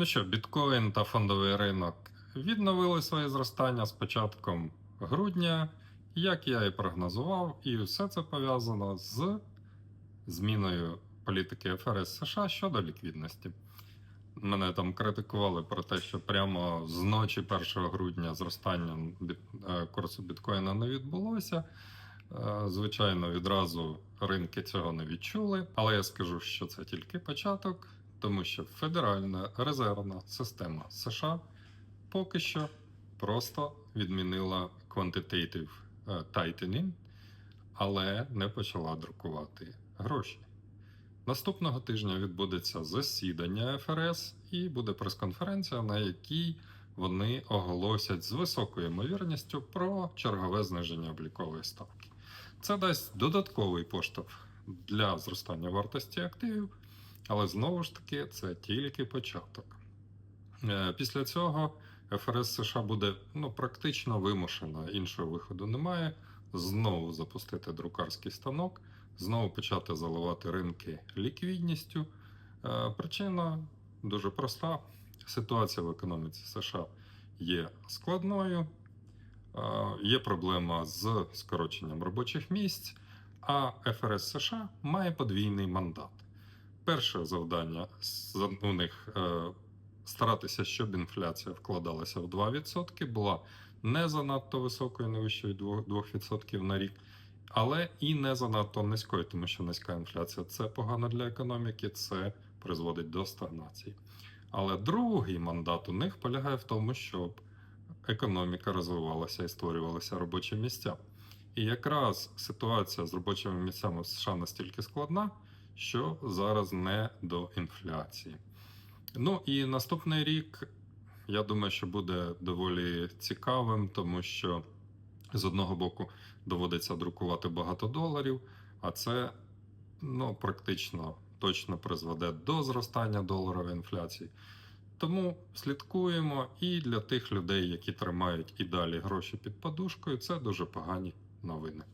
Ну що, біткоін та фондовий ринок відновили своє зростання з початком грудня, як я і прогнозував, і все це пов'язано з зміною політики ФРС США щодо ліквідності. Мене там критикували про те, що прямо з ночі 1 грудня зростання е, курсу біткоїна не відбулося. Е, Звичайно, відразу ринки цього не відчули, але я скажу, що це тільки початок, тому що Федеральна резервна система США поки що просто відмінила quantitative е, tightening, але не почала друкувати гроші. Наступного тижня відбудеться засідання ФРС і буде прес-конференція, на якій вони оголосять з високою ймовірністю про чергове зниження облікової ставки. Це дасть додатковий поштовх для зростання вартості активів, але знову ж таки це тільки початок. Е, Після цього ФРС США буде ну, практично вимушена, іншого виходу немає. Знову запустити друкарський станок, знову почати заливати ринки ліквідністю. Е, Причина дуже проста: ситуація в економіці США є складною, е, є проблема з скороченням робочих місць, а ФРС США має подвійний мандат. Перше завдання з- у них е, старатися, щоб інфляція вкладалася в 2%, була не занадто високою, не вищою 2%, 2% на рік, але і не занадто низькою, тому що низька інфляція це погано для економіки, це призводить до стагнації. Але другий мандат у них полягає в тому, щоб економіка розвивалася і створювалися робочі місця. І якраз ситуація з робочими місцями в США настільки складна, що зараз не до інфляції. Ну і наступний рік, я думаю, що буде доволі цікавим, тому що з одного боку доводиться друкувати багато доларів, а це ну, практично точно призведе до зростання доларової інфляції. Тому слідкуємо і для тих людей, які тримають і далі гроші під подушкою, це дуже погані новини.